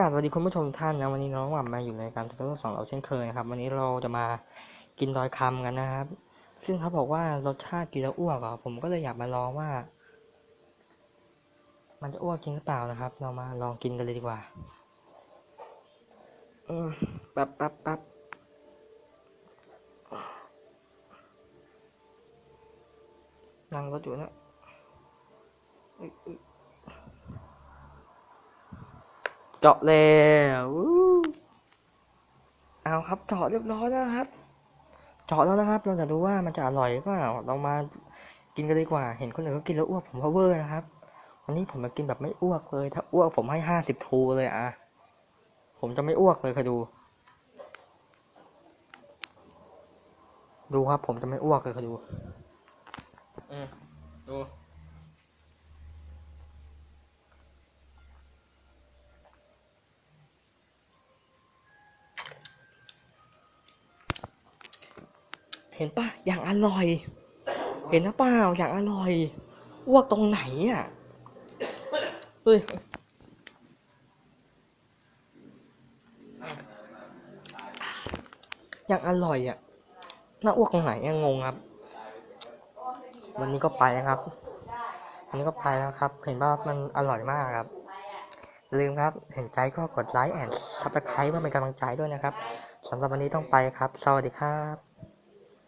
กาบสวัสดีคุณผู้ชมท่านนะวันนี้น้องหม่ำมาอยู่ในการทดลองของเราเช่นเคยนะครับ วันนี้เราจะมากินดอยคำกันนะครับ ซึ่งเขาบอกว่ารสชาติกินแล้วอ้วกอะผมก็เลยอยากมาลองว่า มันจะอ้วกจริงหรือเปล่านะครับ เรามาลองกินกันเลยดีกว่าอืมแป๊บแป๊บแป๊บนั่งรถอยู่นะอุ๊ยอุ๊ย เจาะแล้ววู้เอาครับเจาะเรียบร้อยแล้วครับ เจาะแล้วนะครับ เราจะดูว่ามันจะอร่อยหรือเปล่าเรามากินกันดีกว่า เห็นคนอื่นเขากินแล้วอ้วกผมว่าเวอร์นะครับ วันนี้ผมมากินแบบไม่อ้วกเลย ถ้าอ้วกผมให้ห้าสิบทูเลยอะผมจะไม่อ้วกเลยคอยดู ดูครับ ผมจะไม่อ้วกเลยคอยดู อืมดู เห็นปะอย่างอร่อย เห็นนะเปล่าอย่างอร่อยอ้วกตรงไหนอะเฮ้ยอย่างอร่อยอะน่าอ้วกตรงไหนงงครับ วันนี้ก็ไปนะครับวันนี้ก็ไปแล้วครับ เห็นว่ามันอร่อยมากครับลืมครับ เห็นใจก็กดไลค์แอนด์ซับสไครป์เพื่อเป็นกำลังใจด้วยนะครับสำหรับวันนี้ต้องไปครับ สวัสดีครับ